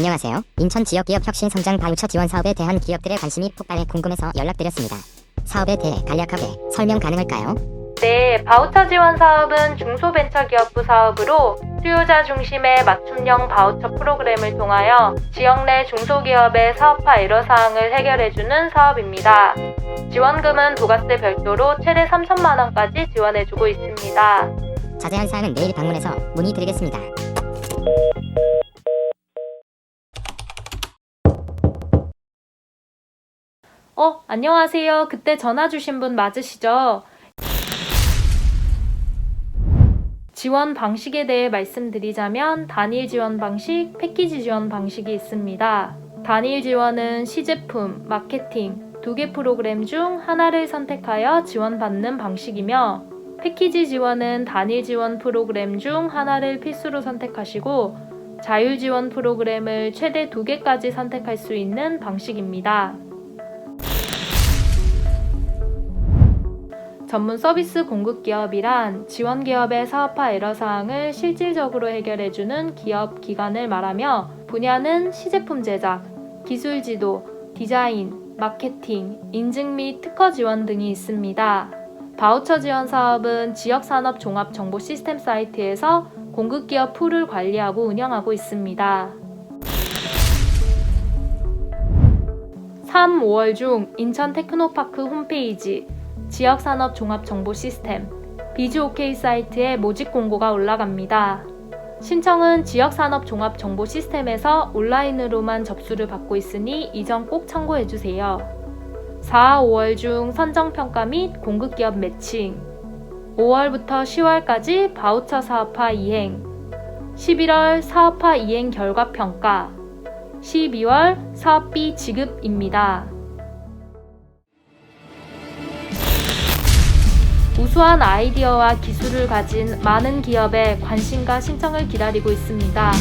안녕하세요. 인천 지역 기업 혁신 성장 바우처 지원 사업에 대한 기업들의 관심이 폭발해 궁금해서 연락드렸습니다. 사업에 대해 간략하게 설명 가능할까요? 네, 바우처 지원 사업은 중소벤처기업부 사업으로 수요자 중심의 맞춤형 바우처 프로그램을 통하여 지역 내 중소기업의 사업화 애로 사항을 해결해주는 사업입니다. 지원금은 도가세 별도로 최대 3천만 원까지 지원해주고 있습니다. 자세한 사항은 내일 방문해서 문의드리겠습니다. 어, 안녕하세요. 그때 전화 주신 분 맞으시죠? 지원 방식에 대해 말씀드리자면 단일 지원 방식, 패키지 지원 방식이 있습니다. 단일 지원은 시제품, 마케팅, 두 개 프로그램 중 하나를 선택하여 지원받는 방식이며 패키지 지원은 단일 지원 프로그램 중 하나를 필수로 선택하시고 자율 지원 프로그램을 최대 두 개까지 선택할 수 있는 방식입니다. 전문 서비스 공급 기업이란 지원 기업의 사업화 애로 사항을 실질적으로 해결해주는 기업 기관을 말하며 분야는 시제품 제작, 기술 지도, 디자인, 마케팅, 인증 및 특허 지원 등이 있습니다. 바우처 지원 사업은 지역 산업 종합 정보 시스템 사이트에서 공급 기업 풀을 관리하고 운영하고 있습니다. 3, 5월 중 인천 테크노파크 홈페이지 지역산업 종합 정보 시스템 비즈 OK 사이트에 모집 공고가 올라갑니다. 신청은 지역산업 종합 정보 시스템에서 온라인으로만 접수를 받고 있으니 이 점 꼭 참고해 주세요. 4, 5월 중 선정 평가 및 공급 기업 매칭 5월부터 10월까지 바우처 사업화 이행 11월 사업화 이행 결과 평가 12월 사업비 지급입니다. 우수한 아이디어와 기술을 가진 많은 기업의 관심과 신청을 기다리고 있습니다.